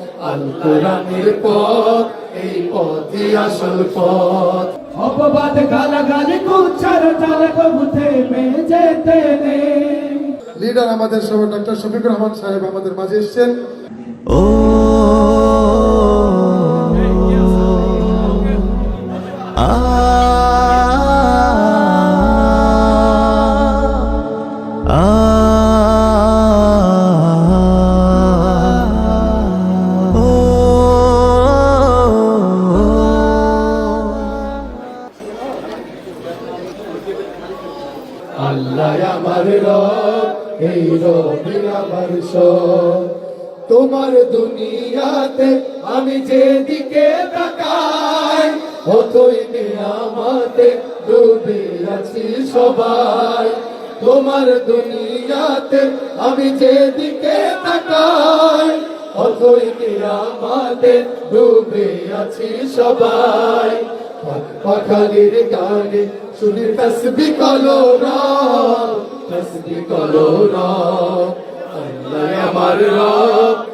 আল কোরআনের পথ এই পথই আসল পথ। অপবাদ গালাগালি কুচ্ছার চালে কবুতে মেয়ে যেতে লিডার আমাদের সভা ডাক্তার শফিকুর রহমান সাহেব আমাদের মাঝে এসেছেন। ও আমি যেদিকে তাকাই অতই নিয়ামাতে ডুবে আছি সবাই। তোমার দুনিয়াতে আমি যেদিকে তাকাই অতই নিয়ামাতে ডুবে আছি সবাই। পাখালির গানে শুনি তসবি কলো রাম তসবি কলো রাম আল্লাহ আমার রব।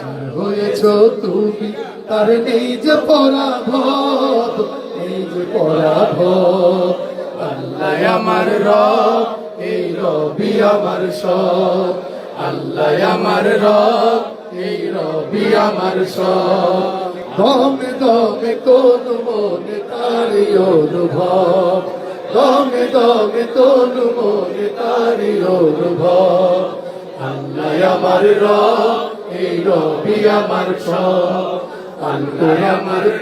যার হয়েছ তুমি তার নেই যে পরাভব নেই যে পরাভব। আল্লাহ আমার রব, এই রবি আমার সব। আল্লাহ আমার রব, এই রবি আমার সব। দমে দমে কোন মনে তারি অনুভব। দমে দমে কোন মনে তারি অনুভব। আল্লাহ আমার রব এই রবি আমার সব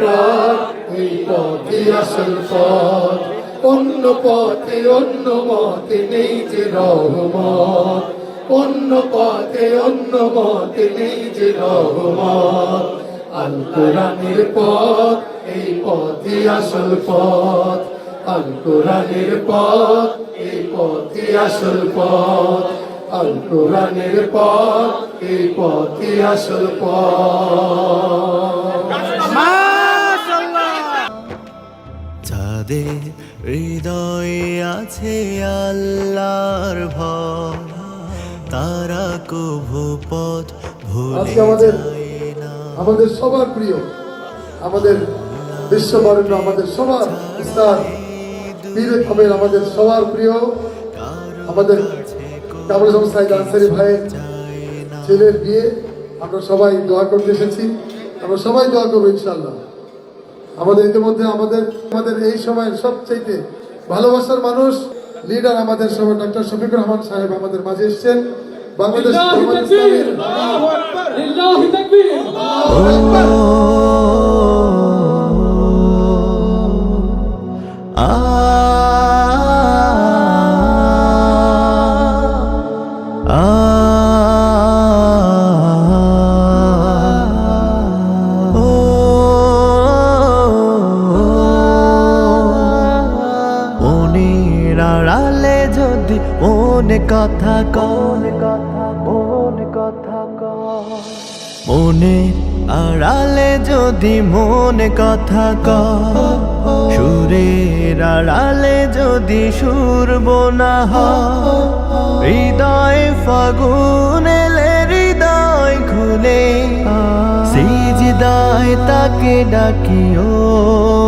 পথ এই পথই আসল পথ অন্য পথে, অন্য মতে নেই যে রহমত। অন্য পথে, অন্য মতে নেই যে রহমত। আল কোরআনের পথ, এই পথই আসল পথ। আল কোরআনের পথ, এই পথই আসল পথ। আল কোরআনের পথ এই পথই আসল পথ। যাদের হৃদয়ে আছে আল্লাহর ভয় তারা কভু পথ ভুলে আমাদের আমাদের সবার প্রিয় আমাদের বিশ্ববরেণ্য আমাদের সবার উস্তাদ পীর আমাদের সবার প্রিয় আমাদের আজম সাইদ আনসারি ভাইয়ের ছেলের বিয়ে আমরা সবাই দোয়া করতে এসেছি। আমরা সবাই দোয়া করব ইনশাল্লাহ আমাদের ইতিমধ্যে আমাদের আমাদের এই সময়ের সবচেয়ে ভালোবাসার মানুষ লিডার আমাদের সবাই ডক্টর শফিকুর রহমান সাহেব আমাদের মাঝে এসেছেন। বাংলাদেশ ইসলামীর মনের আড়ালে যদি মনে কথা কন কথা মনে কথা মনের আড়ালে যদি মনে কথা ক সুরের আড়ালে যদি সুর বোনা হৃদয় ফাগুন হৃদয় খুলে, সিজদায় তাকে ডাকিও।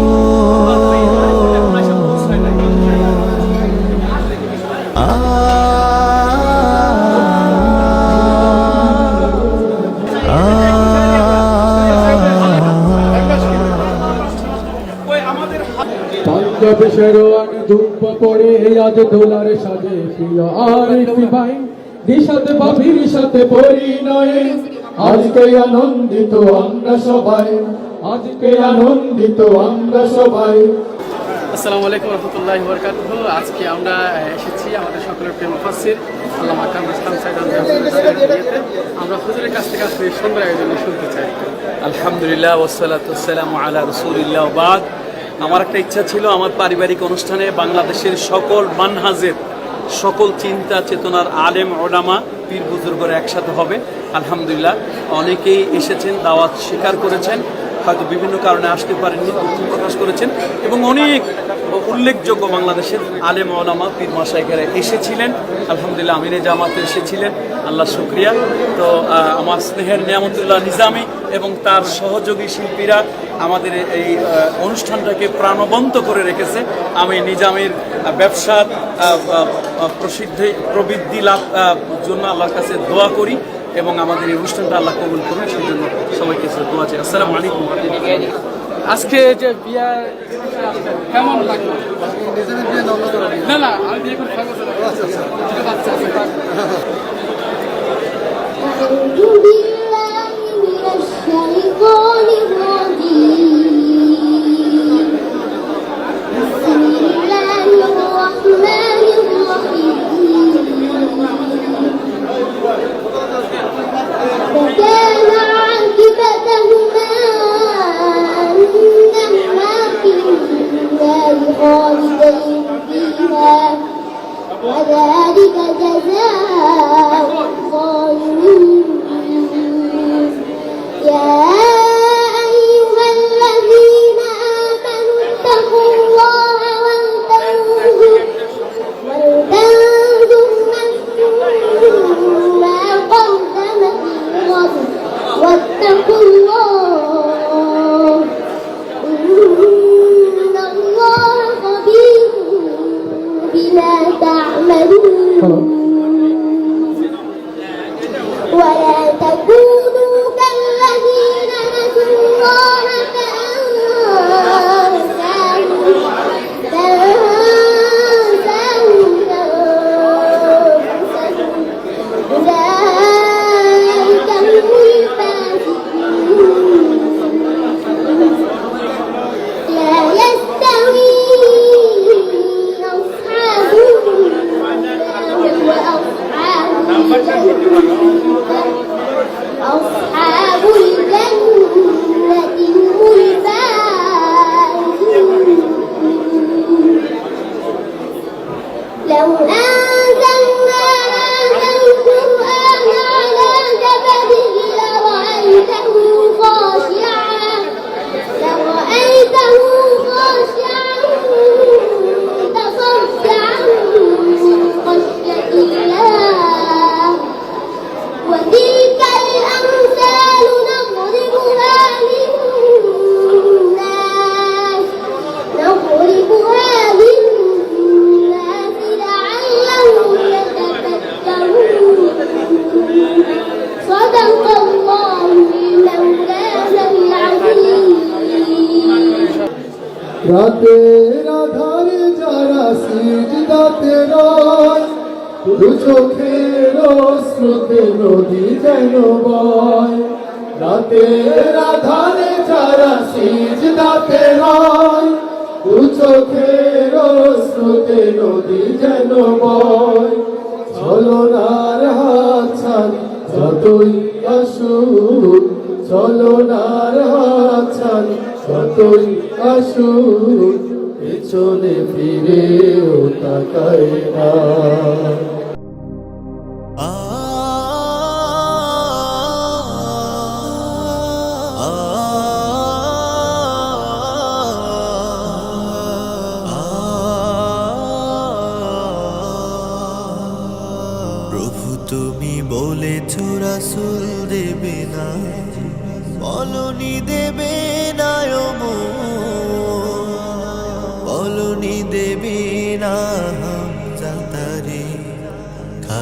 পাঞ্জাবে শেরওয়ান ধূপ পড়ে আজ দোলার সাজে প্রিয় আরিফি ভাই দিশাতে বাবির সাথে পরিণয়ে। আজকে আনন্দিত আমরা সবাই আজকে আনন্দিত আমরা সবাই। আসসালামু আলাইকুম রহমতুল্লাহ বরকাতুহ আজকে আমরা এসেছি আমাদের সকলের প্রেম আল্লামা কামরুল ইসলাম সাইদ। আমরা হুজুরের কাছ থেকে এই সুন্দর আয়োজনে শুনতে চাই। আলহামদুলিল্লাহ ওসালাতাম আলা রসুলিল্লাহ বাদ আমার একটা ইচ্ছা ছিল আমার পারিবারিক অনুষ্ঠানে বাংলাদেশের সকল মানহাজের সকল চিন্তা চেতনার আলেম ওডামা পীর বুজুর্গরা একসাথে হবে। আলহামদুলিল্লাহ, অনেকেই এসেছেন, দাওয়াত স্বীকার করেছেন, হয়তো বিভিন্ন কারণে আসতে পারেননি প্রকাশ করেছেন, এবং অনেক উল্লেখযোগ্য বাংলাদেশের আলেম ওলামা পীর মাসাইকারা এসেছিলেন। আলহামদুলিল্লাহ আমিরে জামাতে এসেছিলেন। আল্লাহ শুক্রিয়া। তো আমার স্নেহের নিয়ামতুল্লাহ নিজামি এবং তার সহযোগী শিল্পীরা আমাদের এই অনুষ্ঠানটাকে প্রাণবন্ত করে রেখেছে। আমি নিজামের ব্যবসার প্রসিদ্ধি, প্রবৃদ্ধি লাভ জন্য আল্লাহর কাছে দোয়া করি এবং আমাদের এই অনুষ্ঠানটা আল্লাহ কবুল করুন। সেই জন্য সবাইকে দোয়া চাই। আসসালামু আলাইকুম। আজকে যে বিয়া কেমন লাগল? না না আমি বিয়ে করে খাব বাচ্চা আছে। ولا تكونوا كالذين نسوا الله فأنساهم فأنساهم أنفسهم أولئك هم الفاسقون لا يستوي أصحاب النار وأصحاب الجنة সিজদাতে রয় দু চোখের স্রোতে নদী যেন বয়। রাতের আধারে যারা সিজদাতে রয়, দু চোখের স্রোতে নদী যেন বয়। চলনার হাত ছাড়ি যতই আসুক চলনার হাত ছাড়ি যতই আসুক পেছনে ফিরেও তাকায় না।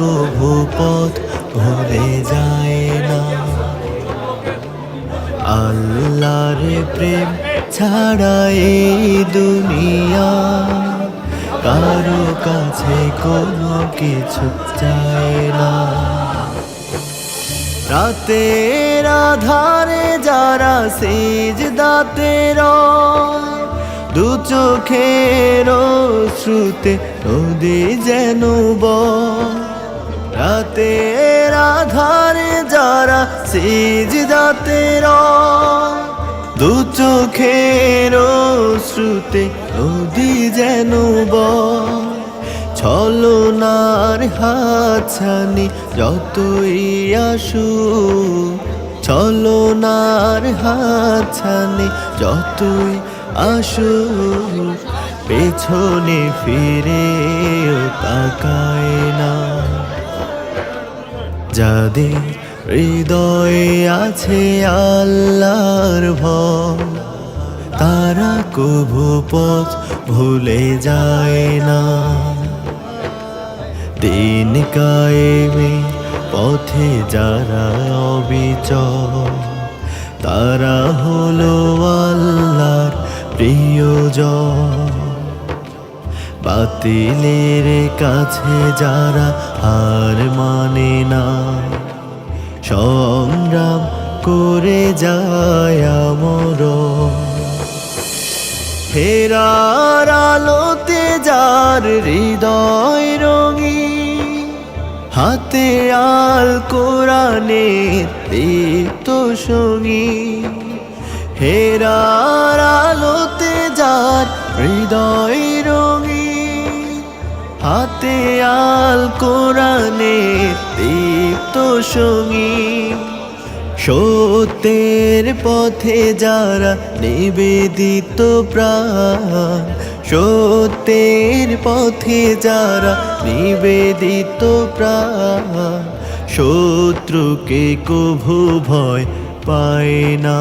কভু পথ ভুলে যায় না। আল্লাহর প্রেম ছাড়া এই দুনিয়া, কারও কাছে কোনো কিছু চায় না। রাতের আধারে যারা সেজ দাতের দু চোখের শ্রুতে নদী যেন বয়। রাতের আধারে যারা সেজ দাতের দু চোখের শ্রুতে নদী যেন ছলনার হাতছানি যতই আসু ছলনার হাতছানি যতই আসু পেছনে ফিরে তাকায় না। যাদের হৃদয়ে আছে আল্লাহর ভয়, তারা কভু পথ ভুলে যায় না। দিন কায়েমে পথে যারা অবিচল, তারা হলো আল্লাহর প্রিয়জন। বাতিলের কাছে যারা হার মানে না। সংগ্রাম করে যায় আমর। ফেরার আলোতে যার হৃদয় রঙি হাতে আল কোরআনের দীপ্ত সঙ্গী হেরার আলোতে যার হৃদয় হাতে আল কোরআনের দীপ্ত সঙ্গী সত্যের পথে যারা নিবেদিত প্রাণ, সত্যের পথে যারা নিবেদিত প্রাণ, শত্রুকে কভু ভয় পায় না।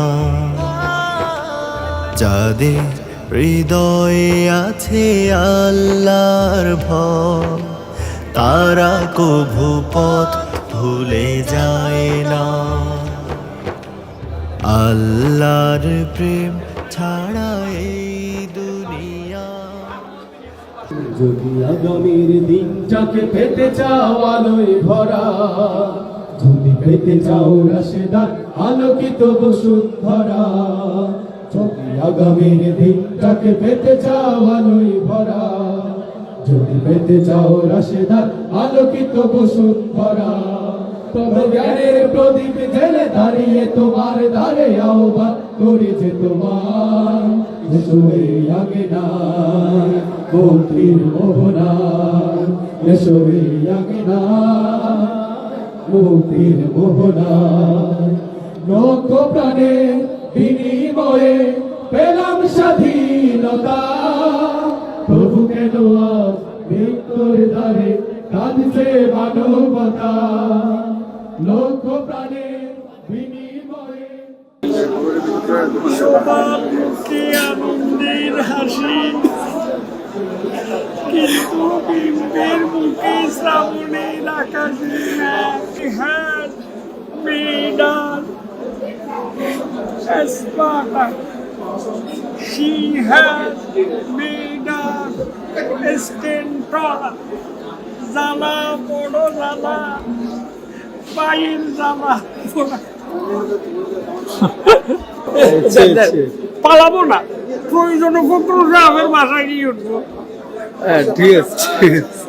যাদের হৃদয়ে আছে আল্লাহর ভয়। তারা কভু পথ ভুলে যায় না। আল্লাহর প্রেম ছাড়া এই দুনিয়া। যদি আগামীর দিনটাকে পেতে চাও আলোয় ভরা, যদি পেতে চাও রাশেদার আলোকিত বসুন্ধরা যদি আগামীর দিনটাকে পেতে চাও আলোয় ভরা। যদি পেতে চাও রাশেদার, আলোকিত বসুন্ধরা তবে জ্ঞানের প্রদীপ জেলে দাঁড়িয়ে তোমার দ্বারে আহ্বান করেছে তোমার। আগে না, মন্ত্রীর মোহনা। এসোরে আগে না, মন্ত্রীর মোহনা। লক্ষ প্রাণে বিনিময়ে পেলাম স্বাধীনতা। প্রভু কেন আজ মৃত্যুর দ্বারে কাঁদছে মানবতা? লক্ষ প্রাণে বিনিময়ে হাসি। কিন্তু বিম্বের মুখে শ্রাবণের আকাশে হ্যাঁ মেডার Espada. She has made a stentora. জ্বালা বড় জ্বালা পায়ের জ্বালা পালাবো না প্রয়োজনে ফকরুল সাহেবের বাসায় গিয়ে উঠবো ঠিক আছে